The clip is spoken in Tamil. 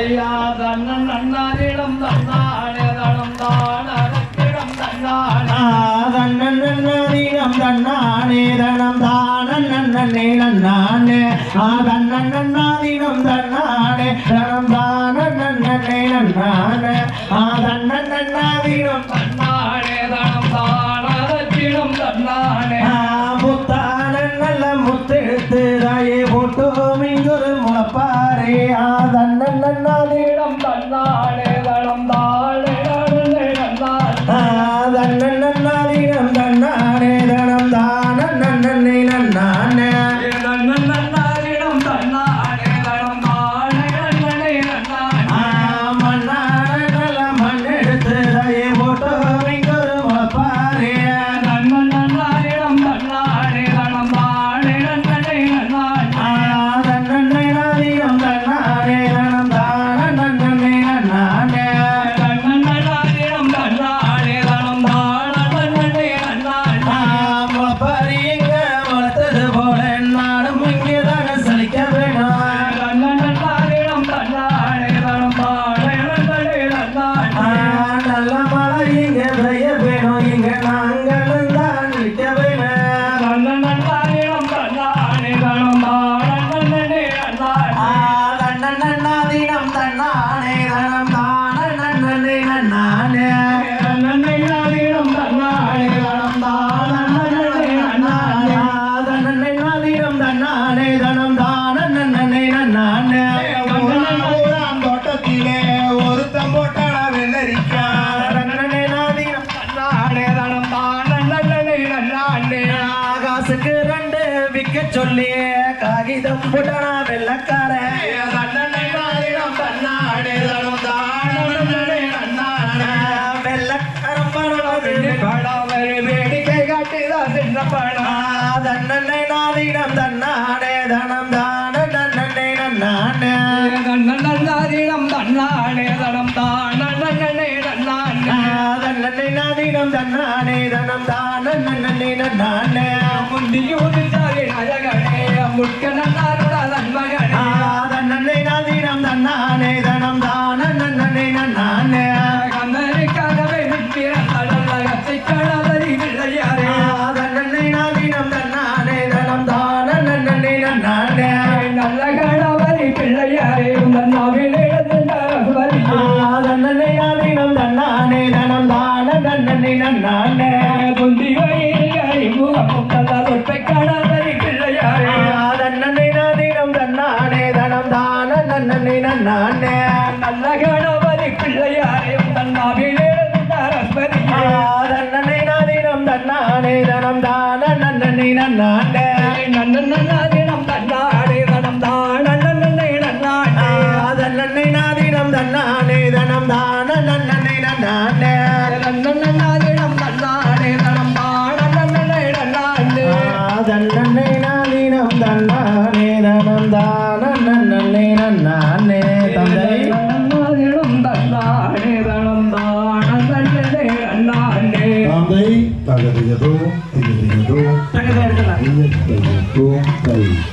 ஐயா தன்னன் நன்னாரிடம் தன்னானே தனம் தானத்திடம் தன்னானே தன்னானே தனம் தானே நன்னானே ஆ தன்னன்னீனம் தன்னானே தனம் தானே நன்னானே ஆ ஒரு முனப்பாரே ஆ தன்னன்னீனம் இடம் தன்னானே தனம் தானே நன்னே நன்னானே ஆகாசுக்கு ரெண்டு விக்க சொல்லி காகிதம் போட்டான வெள்ளக்கார. தன்னே தனம் தானே நன்னே நன்னானே வெள்ளக்காரம் பணம் படவர் வேடிக்கை காட்டிதான் சின்ன படம் தன்னே நாதினம் தன்னானே தனம் தான நன்னே நன்னானே. தன்னன் நன்னாரிடம் தன்னானே தனம் நாதினம் தன்னானே தனம் தானே நன்னே நன்னானே முந்தியூரித்தாரே அழகனே முட்க நன்னாருட நன்மகனே தன்னே நாதினம் தன்னானே தனம் தானே தன்னானே தனம் தானே நன்னே நன்னானே. நல்ல கடவரி பிள்ளையாரே உந்தன் நாவில் எழுதுகின்ற ரகுவரியே தன்னே நாதினம் தன்னானே தனம் தானே நன்னே நன்னானே. நன்னன் நன்னாதினம் தன்னாடே தனம் தான நன்னே நன்னாடே தன்னே நாதினம் தன்னானே தனம் தானே நன்னே நன்னானே. நன்னன் நன்னாதினம் தன்னாடே தனம் தான நன்னே நன்னாடே தன்னே நாதினம் தன்னானே தனம் தானே நன்னாடே தந்தை தகதியதோ திகதியதோ தங்கதே எடுக்கலாம் கை